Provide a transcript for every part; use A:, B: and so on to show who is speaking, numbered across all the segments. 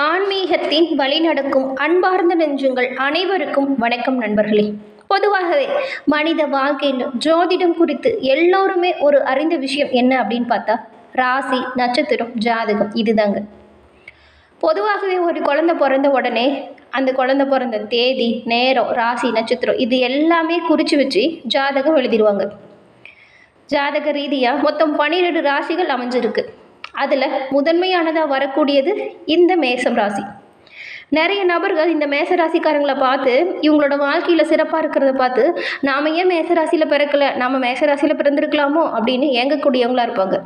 A: ஆன்மீகத்தின் வழிநடக்கும் அன்பார்ந்த நெஞ்சங்கள் அனைவருக்கும் வணக்கம் நண்பர்களே. பொதுவாகவே மனித வாழ்க்கையில் ஜோதிடம் குறித்து எல்லோருமே ஒரு அறிந்த விஷயம் என்ன அப்படின்னு பார்த்தா ராசி நட்சத்திரம் ஜாதகம் இதுதாங்க. பொதுவாகவே ஒரு குழந்தை பிறந்த உடனே அந்த குழந்தை பிறந்த தேதி நேரம் ராசி நட்சத்திரம் இது எல்லாமே குறித்து வச்சு ஜாதகம் எழுதிடுவாங்க. ஜாதக ரீதியாக மொத்தம் பன்னிரெண்டு ராசிகள் அமைஞ்சிருக்கு. அதில் முதன்மையானதாக வரக்கூடியது இந்த மேசம் ராசி. நிறைய நபர்கள் இந்த மேச ராசிக்காரங்களை பார்த்து இவங்களோட வாழ்க்கையில் சிறப்பாக இருக்கிறத பார்த்து நாம் ஏன் மேச ராசியில் பிறக்கல? நாம் மேச ராசியில் பிறந்திருக்கலாமோ? அப்படின்னு ஏங்கக்கூடியவங்களா இருப்பாங்க.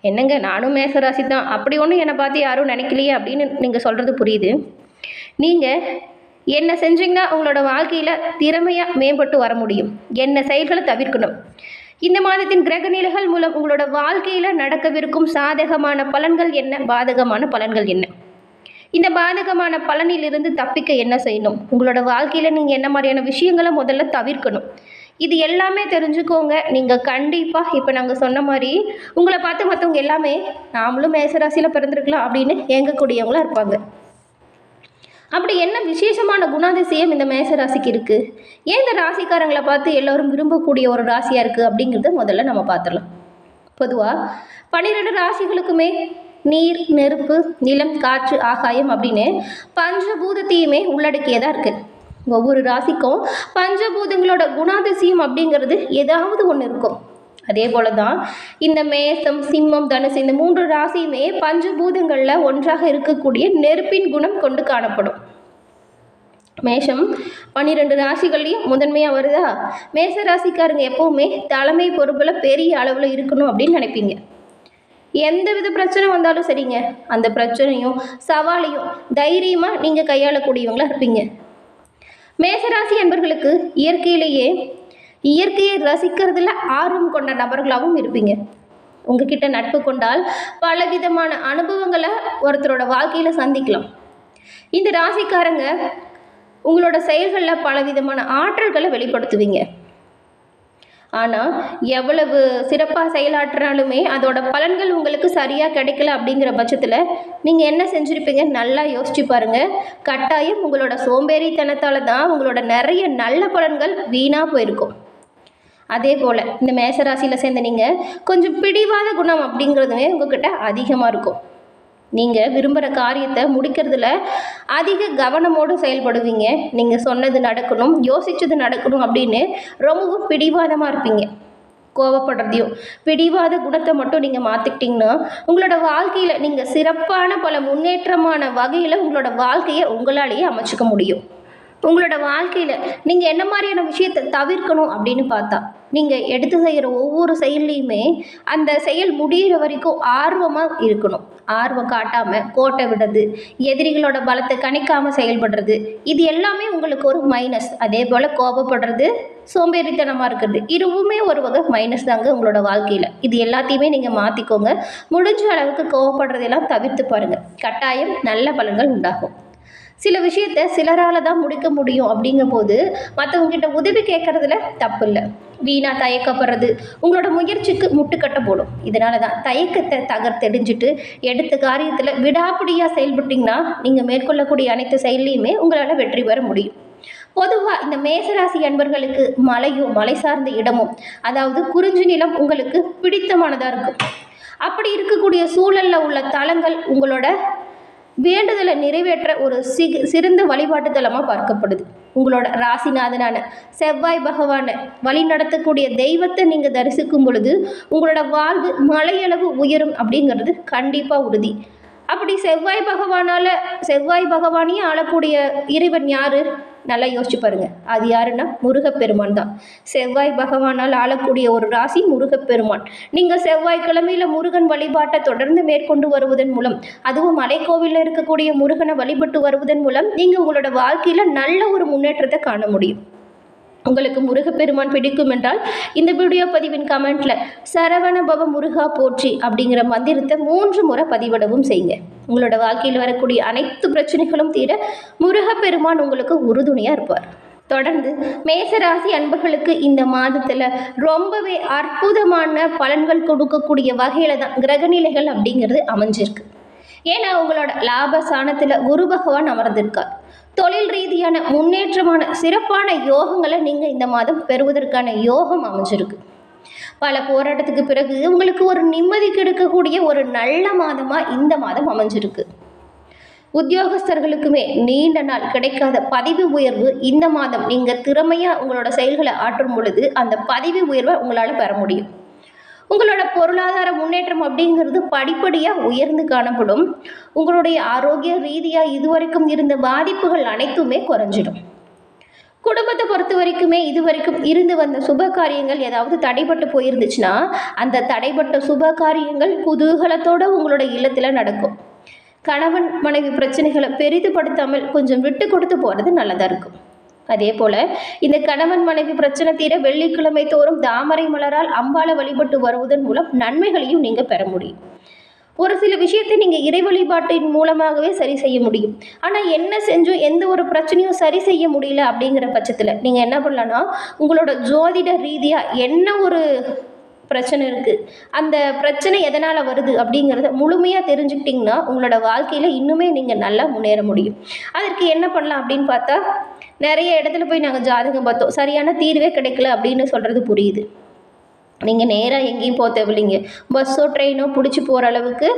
A: என்னங்க நானும் மேச ராசி தான் அப்படி ஒன்றும் என்னை பார்த்து யாரும் நினைக்கலையே அப்படின்னு நீங்கள் சொல்கிறது புரியுது. நீங்கள் என்ன செஞ்சீங்கன்னா உங்களோட வாழ்க்கையில் திறமையாக மேம்பட்டு வர முடியும். என்ன செயல்களை தவிர்க்கணும். இந்த மாதத்தின் கிரக நிலைகள் மூலம் உங்களோட வாழ்க்கையில் நடக்கவிருக்கும் சாதகமான பலன்கள் என்ன? பாதகமான பலன்கள் என்ன? இந்த பாதகமான பலனிலிருந்து தப்பிக்க என்ன செய்யணும்? உங்களோட வாழ்க்கையில் நீங்கள் என்ன மாதிரியான விஷயங்களை முதல்ல தவிர்க்கணும். இது எல்லாமே தெரிஞ்சுக்கோங்க. நீங்கள் கண்டிப்பாக இப்போ நாங்கள் சொன்ன மாதிரி உங்களை பார்த்து மற்றவங்க எல்லாமே நாமளும் மேசராசியில் பிறந்திருக்கலாம் அப்படின்னு ஏங்கக்கூடியவங்களாக இருப்பாங்க. அப்படி என்ன விசேஷமான குணாதிசயம் இந்த மேச ராசிக்கு இருக்குது ஏன் இந்த ராசிக்காரங்களை பார்த்து எல்லோரும் விரும்பக்கூடிய ஒரு ராசியாக இருக்குது அப்படிங்கிறத முதல்ல நம்ம பார்த்துடலாம். பொதுவாக பன்னிரெண்டு ராசிகளுக்குமே நீர் நெருப்பு நிலம் காற்று ஆகாயம் அப்படின்னு பஞ்சபூதத்தையுமே உள்ளடக்கியதாக இருக்குது ஒவ்வொரு ராசிக்கும் பஞ்சபூதங்களோட குணாதிசயம் அப்படிங்கிறது ஏதாவது ஒன்று இருக்கும். அதே போல தான் இந்த மேசம் சிம்மம் தனுசு இந்த மூன்று ராசியுமே பஞ்சபூதங்களில் ஒன்றாக இருக்கக்கூடிய நெருப்பின் குணம் கொண்டு காணப்படும். மேஷம் பன்னிரெண்டு ராசிகள்லையும் முதன்மையாக வருதா? மேச ராசிக்காரங்க எப்போவுமே தலைமை பொறுப்பில் பெரிய அளவில் இருக்கணும் அப்படின்னு நினைப்பீங்க. எந்த வித பிரச்சனை வந்தாலும் சரிங்க. அந்த பிரச்சனையும் சவாலையும் தைரியமாக நீங்கள் கையாளக்கூடியவங்களா இருப்பீங்க. மேசராசி என்பர்களுக்கு இயற்கையிலேயே இயற்கையை ரசிக்கிறதுல ஆர்வம் கொண்ட நபர்களாகவும் இருப்பீங்க. உங்ககிட்ட நட்பு கொண்டால் பலவிதமான அனுபவங்களை ஒருத்தரோட வாழ்க்கையில் சந்திக்கலாம். இந்த ராசிக்காரங்க உங்களோட செயல்களில் பலவிதமான ஆற்றல்களை வெளிப்படுத்துவீங்க. ஆனால் எவ்வளவு சிறப்பாக செயலாற்றினாலுமே அதோட பலன்கள் உங்களுக்கு சரியாக கிடைக்கல அப்படிங்கிற பட்சத்தில் நீங்கள் என்ன செஞ்சுருப்பீங்க நல்லா யோசிச்சு பாருங்கள் கட்டாயம் உங்களோட சோம்பேறித்தனத்தால் தான் உங்களோட நிறைய நல்ல பலன்கள் வீணாக போயிருக்கும். அதே போல் இந்த மேசராசியில் சேர்ந்த நீங்கள் கொஞ்சம் பிடிவாத குணம் அப்படிங்கிறதுமே உங்ககிட்ட அதிகமாக இருக்கும். நீங்கள் விரும்புகிற காரியத்தை முடிக்கிறதுல அதிக கவனமோடு செயல்படுவீங்க. நீங்கள் சொன்னது நடக்கணும் யோசித்தது நடக்கணும் அப்படின்னு ரொம்பவும் பிடிவாதமாக இருப்பீங்க. கோவப்படுறதையும் பிடிவாத குணத்தை மட்டும் நீங்கள் மாற்றிக்கிட்டிங்கன்னா உங்களோட வாழ்க்கையில் நீங்கள் சிறப்பான பல முன்னேற்றமான வகையில் உங்களோட வாழ்க்கையை உங்களாலேயே அமைச்சிக்க முடியும். உங்களோட வாழ்க்கையில் நீங்கள் என்ன மாதிரியான விஷயத்தை தவிர்க்கணும் அப்படின்னு பார்த்தா நீங்கள் எடுத்து செய்கிற ஒவ்வொரு செயல்லையுமே அந்த செயல் முடிகிற வரைக்கும் ஆர்வமாக இருக்கணும். ஆர்வம் காட்டாமல் கோட்டை விடுறது எதிரிகளோட பலத்தை கணிக்காமல் செயல்படுறது இது எல்லாமே உங்களுக்கு ஒரு மைனஸ் அதே போல் கோபப்படுறது சோம்பேறித்தனமாக இருக்கிறது இதுவுமே ஒரு வகை மைனஸ் தாங்க உங்களோட வாழ்க்கையில். இது எல்லாத்தையுமே நீங்கள் மாற்றிக்கோங்க முடிஞ்ச அளவுக்கு கோவப்படுறதெல்லாம் தவிர்த்து பாருங்கள் கட்டாயம் நல்ல பலன்கள் உண்டாகும். சில விஷயத்த சிலரால் தான் முடிக்க முடியும் அப்படிங்கும்போது மற்றவங்ககிட்ட உதவி கேட்குறதுல தப்பு இல்லை வீணாக தயக்கப்படுறது உங்களோட முயற்சிக்கு முட்டுக்கட்ட போடும். இதனால தான் தயக்கத்தை தகர்த்தெடிஞ்சிட்டு எடுத்த காரியத்தில் விடாப்பிடியாக செயல்பட்டிங்கன்னா நீங்கள் மேற்கொள்ளக்கூடிய அனைத்து செயல்லையுமே உங்களால் வெற்றி பெற முடியும். பொதுவாக இந்த மேசராசி அன்பர்களுக்கு மலையும் மலை சார்ந்த இடமும் அதாவது குறிஞ்சி நிலம் உங்களுக்கு பிடித்தமானதாக இருக்கும். அப்படி இருக்கக்கூடிய சூழலில் உள்ள தலங்கள் உங்களோட வேண்டுதலை நிறைவேற்ற ஒரு சி சிறந்த வழிபாட்டு தலமாக பார்க்கப்படுது. உங்களோட ராசிநாதனான செவ்வாய் பகவானை வழி நடத்தக்கூடிய தெய்வத்தை நீங்கள் தரிசிக்கும் பொழுது உங்களோட வாழ்வு மலையளவு உயரும் அப்படிங்கிறது கண்டிப்பாக உறுதி. அப்படி செவ்வாய் பகவானால் செவ்வாய் பகவானையே ஆளக்கூடிய இறைவன் யார்? நல்லா யோசிச்சு பாருங்க. அது யாருன்னா முருகப்பெருமான் தான். செவ்வாய் பகவானால் ஆளக்கூடிய ஒரு ராசி முருகப்பெருமான். நீங்கள் செவ்வாய்க்கிழமையில் முருகன் வழிபாட்டை தொடர்ந்து மேற்கொண்டு வருவதன் மூலம் அதுவும் மலைக்கோவிலில் இருக்கக்கூடிய முருகனை வழிபட்டு வருவதன் மூலம் நீங்கள் உங்களோட வாழ்க்கையில் நல்ல ஒரு முன்னேற்றத்தை காண முடியும். உங்களுக்கு முருகப்பெருமான் பிடிக்கும் என்றால் இந்த வீடியோ பதிவின் கமெண்ட்ல சரவண பவ முருகா போற்றி அப்படிங்கிற மந்திரத்தை மூன்று முறை பதிவிடவும் செய்யுங்க. உங்களோட வாழ்க்கையில் வரக்கூடிய அனைத்து பிரச்சனைகளும் தீர முருகப்பெருமான் உங்களுக்கு உறுதுணையாக இருப்பார். தொடர்ந்து மேசராசி அன்பர்களுக்கு இந்த மாதத்தில் ரொம்பவே அற்புதமான பலன்கள் கொடுக்கக்கூடிய வகையில் தான் கிரகநிலைகள் அப்படிங்கிறது அமைஞ்சிருக்கு. ஏன்னா உங்களோட லாபஸ்தானத்தில் குரு பகவான் அமர்ந்திருக்கார். தொழில் ரீதியான முன்னேற்றமான சிறப்பான யோகங்களை நீங்கள் இந்த மாதம் பெறுவதற்கான யோகம் அமைஞ்சிருக்கு. பல போராட்டத்துக்கு பிறகு உங்களுக்கு ஒரு நிம்மதி கிடைக்கக்கூடிய ஒரு நல்ல மாதமாக இந்த மாதம் அமைஞ்சிருக்கு. உத்தியோகஸ்தர்களுக்குமே நீண்ட நாள் கிடைக்காத பதவி உயர்வு இந்த மாதம் நீங்கள் திறமையாக உங்களோட செயல்களை ஆற்றும் பொழுது அந்த பதவி உயர்வை உங்களால் பெற முடியும். உங்களோட பொருளாதார முன்னேற்றம் அப்படிங்கிறது படிப்படியாக உயர்ந்து காணப்படும். உங்களுடைய ஆரோக்கிய ரீதியாக இதுவரைக்கும் இருந்த பாதிப்புகள் அனைத்துமே குறைஞ்சிடும். குடும்பத்தை பொறுத்த வரைக்குமே இது வரைக்கும் இருந்து வந்த சுப காரியங்கள் ஏதாவது தடைப்பட்டு போயிருந்துச்சுன்னா அந்த தடைப்பட்ட சுப காரியங்கள் குதூகலத்தோடு உங்களோட இல்லத்தில் நடக்கும். கணவன் மனைவி பிரச்சனைகளை பெரிதுபடுத்தாமல் கொஞ்சம் விட்டு கொடுத்து போகிறது நல்லதாக இருக்கும். அதே போல் இந்த கணவன் மனைவி பிரச்சனை தீர வெள்ளிக்கிழமை தோறும் தாமரை மலரால் அம்பாளை வழிபட்டு வருவதன் மூலம் நன்மைகளையும் நீங்கள் பெற முடியும். ஒரு சில விஷயத்தை நீங்கள் இறை வழிபாட்டின் மூலமாகவே சரி செய்ய முடியும். ஆனால் என்ன செஞ்சும் எந்த ஒரு பிரச்சனையும் சரி செய்ய முடியல அப்படிங்கிற பட்சத்தில் நீங்கள் என்ன பண்ணலான்னா உங்களோட ஜோதிட ரீதியாக என்ன ஒரு பிரச்சனை இருக்குது அந்த பிரச்சனை எதனால் வருது அப்படிங்கிறத முழுமையாக தெரிஞ்சுக்கிட்டிங்கன்னா உங்களோட வாழ்க்கையில் இன்னுமே நீங்கள் நல்லா முன்னேற முடியும். அதற்கு என்ன பண்ணலாம் அப்படின்னு பார்த்தா நிறைய இடத்துல போய் நாங்கள் ஜாதகம் பார்த்தோம். சரியான தீர்வே கிடைக்கல அப்படின்னு சொல்கிறது புரியுது. நீங்கள் நேராக எங்கேயும் போக தேவையில்லைங்க. பஸ்ஸோ ட்ரெயினோ பிடிச்சி போகிற அளவுக்கு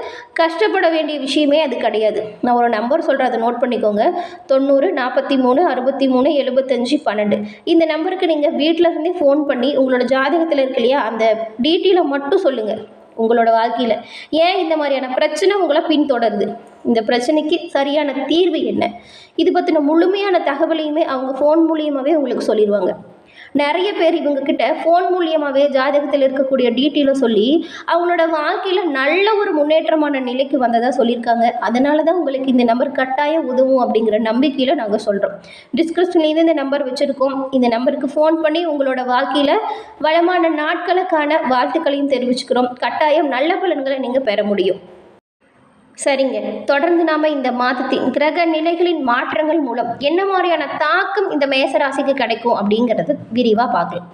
A: கஷ்டப்பட வேண்டிய விஷயமே அது கிடையாது. நான் ஒரு நம்பர் சொல்கிறேன் அதை நோட் பண்ணிக்கோங்க. தொண்ணூறு நாற்பத்தி மூணு அறுபத்தி மூணு எழுபத்தஞ்சி பன்னெண்டு. இந்த நம்பருக்கு நீங்கள் வீட்டில் இருந்தே ஃபோன் பண்ணி உங்களோட ஜாதகத்தில் இருக்கு இல்லையா அந்த டீட்டெயிலை மட்டும் சொல்லுங்கள் உங்களோட வாழ்க்கையில். ஏன் இந்த மாதிரியான பிரச்சனை உங்களை பின்தொடருது? இந்த பிரச்சனைக்கு சரியான தீர்வு என்ன? இது பற்றின முழுமையான தகவலையுமே அவங்க ஃபோன் மூலியமாகவே உங்களுக்கு சொல்லிடுவாங்க நிறைய பேர் இவங்கக்கிட்ட ஃபோன் மூலியமாகவே ஜாதகத்தில் இருக்கக்கூடிய டீட்டெயிலை சொல்லி அவங்களோட வாழ்க்கையில் நல்ல ஒரு முன்னேற்றமான நிலைக்கு வந்ததாக சொல்லியிருக்காங்க. அதனால தான் உங்களுக்கு இந்த நம்பர் கட்டாயம் உதவும் அப்படிங்கிற நம்பிக்கையில் நாங்கள் சொல்கிறோம் டிஸ்கிரிப்ஷன்லேருந்து இந்த நம்பர் வச்சுருக்கோம். இந்த நம்பருக்கு ஃபோன் பண்ணி உங்களோட வாழ்க்கையில் வளமான நாட்களுக்கான வாழ்த்துக்களையும் தெரிவிச்சுக்கிறோம். கட்டாயம் நல்ல பலன்களை நீங்கள் பெற முடியும். சரிங்க. தொடர்ந்து நாம் இந்த மாதத்தின் கிரக நிலைகளின் மாற்றங்கள் மூலம் என்ன மாதிரியான தாக்கம் இந்த மேசராசிக்கு கிடைக்கும் அப்படிங்கிறத விரிவாக பார்க்கலாம்.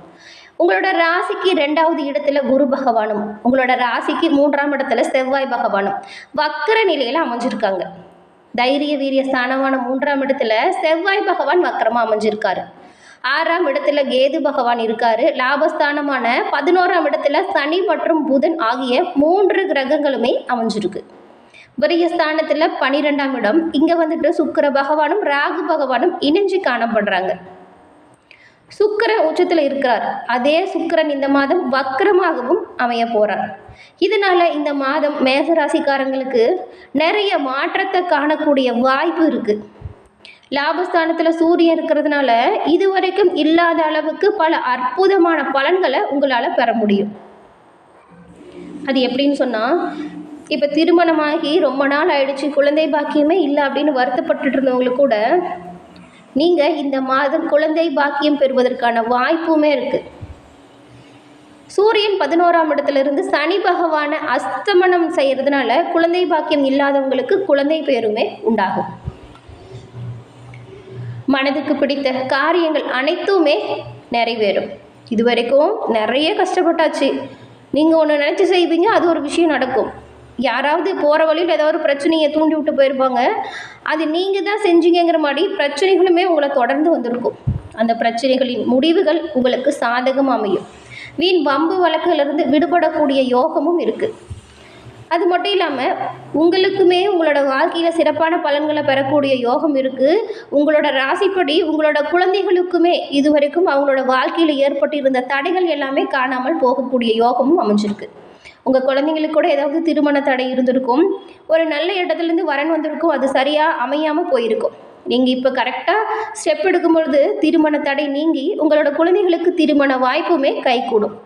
A: உங்களோட ராசிக்கு ரெண்டாவது இடத்துல குரு பகவானும் உங்களோட ராசிக்கு மூன்றாம் இடத்துல செவ்வாய் பகவானும் வக்கர நிலையில் அமைஞ்சிருக்காங்க. தைரிய வீரிய ஸ்தானமான மூன்றாம் இடத்துல செவ்வாய் பகவான் வக்கரமாக அமைஞ்சிருக்காரு. ஆறாம் இடத்துல கேது பகவான் இருக்காரு. லாபஸ்தானமான பதினோராம் இடத்துல சனி மற்றும் புதன் ஆகிய மூன்று கிரகங்களுமே அமைஞ்சிருக்கு. விரயஸ்தானத்தில் பனிரெண்டாம் இடம். இங்கே வந்துட்டு சுக்கிர பகவானும் ராகு பகவானும் இணைஞ்சு காணப்படுறாங்க. சுக்கிரன் உச்சத்தில் இருக்கிறார். அதே சுக்கிரன் இந்த மாதம் வக்கரமாகவும் அமைய போகிறார் இதனால் இந்த மாதம் மேசராசிக்காரங்களுக்கு நிறைய மாற்றத்தை காணக்கூடிய வாய்ப்பு இருக்குது லாபஸ்தானத்தில் சூரியன் இருக்கிறதுனால இதுவரைக்கும் இல்லாத அளவுக்கு பல அற்புதமான பலன்களை உங்களால் பெற முடியும். அது எப்படின்னு சொன்னால் இப்போ திருமணமாகி ரொம்ப நாள் ஆயிடுச்சு குழந்தை பாக்கியமே இல்லை அப்படின்னு வருத்தப்பட்டுட்டு இருந்தவங்களுக்கு கூட நீங்கள் இந்த மாதம் குழந்தை பாக்கியம் பெறுவதற்கான வாய்ப்புமே இருக்குது சூரியன் பதினோராம் இடத்துலேருந்து சனி பகவானை அஸ்தமனம் செய்கிறதுனால குழந்தை பாக்கியம் இல்லாதவங்களுக்கு குழந்தை பேருமே உண்டாகும். மனதுக்கு பிடித்த காரியங்கள் அனைத்துமே நிறைவேறும். இதுவரைக்கும் நிறைய கஷ்டப்பட்டாச்சு. நீங்கள் ஒன்று நினச்சி செய்வீங்க அது ஒரு விஷயம் நடக்கும். யாராவது போகிற வழியில் ஏதாவது ஒரு பிரச்சனையை தூண்டி விட்டு போயிருப்பாங்க. அது நீங்கள் தான் செஞ்சீங்கிற மாதிரி பிரச்சனைகளுமே உங்களை தொடர்ந்து வந்திருக்கும். அந்த பிரச்சனைகளின் முடிவுகள் உங்களுக்கு சாதகம் அமையும். வீண் வம்பு வழக்கிலிருந்து விடுபடக்கூடிய யோகமும் இருக்குது அது மட்டும் இல்லாமல் உங்களுக்குமே உங்களோட வாழ்க்கையில் சிறப்பான பலன்களை பெறக்கூடிய யோகம் இருக்குது உங்களோட ராசிப்படி உங்களோட குழந்தைகளுக்குமே இதுவரைக்கும் அவங்களோட வாழ்க்கையில் ஏற்பட்டிருந்த தடைகள் எல்லாமே காணாமல் போகக்கூடிய யோகமும் அமைஞ்சிருக்கு. உங்கள் குழந்தைங்களுக்கு கூட ஏதாவது திருமண தடை இருந்திருக்கும். ஒரு நல்ல இடத்துலேருந்து வரன் வந்திருக்கும். அது சரியாக அமையாமல் போயிருக்கும். நீங்கள் இப்போ கரெக்டாக ஸ்டெப் எடுக்கும்பொழுது திருமண தடை நீங்கி உங்களோட குழந்தைகளுக்கு திருமண வாய்ப்புமே கைகூடும்.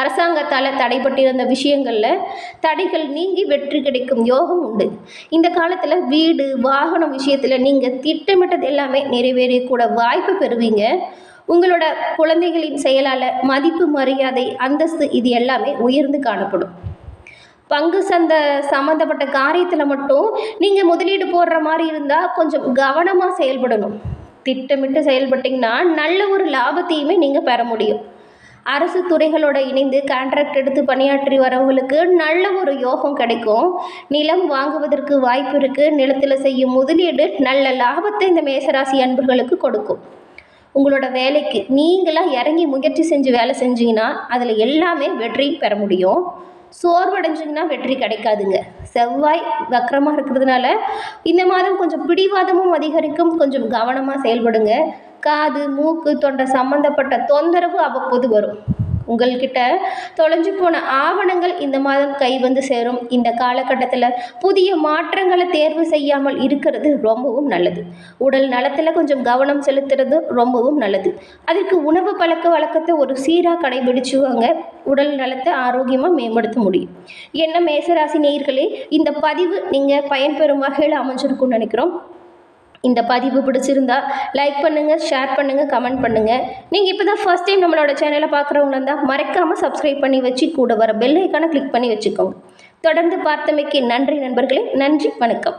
A: அரசாங்கத்தால் தடைப்பட்டிருந்த விஷயங்களில் தடைகள் நீங்கி வெற்றி கிடைக்கும் யோகம் உண்டு. இந்த காலத்தில் வீடு வாகனம் விஷயத்தில் நீங்கள் திட்டமிட்டது எல்லாமே நிறைவேறக்கூட வாய்ப்பு பெறுவீங்க. உங்களோட குழந்தைகளின் செயலால் மதிப்பு மரியாதை அந்தஸ்து இது எல்லாமே உயர்ந்து காணப்படும். பங்கு சந்தை சம்மந்தப்பட்ட காரியத்தில் மட்டும் நீங்கள் முதலீடு போடுற மாதிரி இருந்தால் கொஞ்சம் கவனமாக செயல்படணும். திட்டமிட்டு செயல்பட்டிங்கன்னா நல்ல ஒரு லாபத்தையுமே நீங்கள் பெற முடியும். அரசு துறைகளோட இணைந்து கான்ட்ராக்ட் எடுத்து பணியாற்றி வரவங்களுக்கு நல்ல ஒரு யோகம் கிடைக்கும். நிலம் வாங்குவதற்கு வாய்ப்பு இருக்குது நிலத்தில் செய்யும் முதலீடு நல்ல லாபத்தை இந்த மேசராசி அன்பர்களுக்கு கொடுக்கும். உங்களோட வேலைக்கு நீங்களாக இறங்கி முயற்சி செஞ்சு வேலை செஞ்சீங்கன்னா அதில் எல்லாமே வெற்றி பெற முடியும். சோர்வடைஞ்சிங்கன்னா வெற்றி கிடைக்காதுங்க. செவ்வாய் வக்கரமாக இருக்கிறதுனால இந்த மாதம் கொஞ்சம் பிடிவாதமும் அதிகரிக்கும். கொஞ்சம் கவனமாக செயல்படுங்க. காது மூக்கு தொண்டை சம்மந்தப்பட்ட தொந்தரவு அவ்வப்போது வரும். உங்கள்கிட்ட தொலைஞ்சு போன ஆவணங்கள் இந்த மாதம் கை வந்து சேரும். இந்த காலகட்டத்தில் புதிய மாற்றங்களை தேர்வு செய்யாமல் இருக்கிறது ரொம்பவும் நல்லது. உடல் நலத்தில் கொஞ்சம் கவனம் செலுத்துறது ரொம்பவும் நல்லது. அதற்கு உணவு பழக்க வழக்கத்தை ஒரு சீராக கடைபிடிச்சுவாங்க. உடல் நலத்தை ஆரோக்கியமாக மேம்படுத்த முடியும். என்ன மேசராசி நேயர்களே இந்த பதிவு நீங்கள் பயன்பெறும் வகையில் அமைஞ்சிருக்கும்னு நினைக்கிறோம். இந்த பதிவு பிடிச்சிருந்தா லைக் பண்ணுங்கள் ஷேர் பண்ணுங்கள் கமெண்ட் பண்ணுங்கள் நீங்கள் இப்போ தான் ஃபர்ஸ்ட் டைம் நம்மளோட சேனலை பார்க்குறவங்களா இருந்தால் மறக்காமல் சப்ஸ்கிரைப் பண்ணி வச்சு கூட வர பெல் ஐக்கானை கிளிக் பண்ணி வச்சுக்கோங்க. தொடர்ந்து பார்த்தமைக்கு நன்றி நண்பர்களே நன்றி வணக்கம்.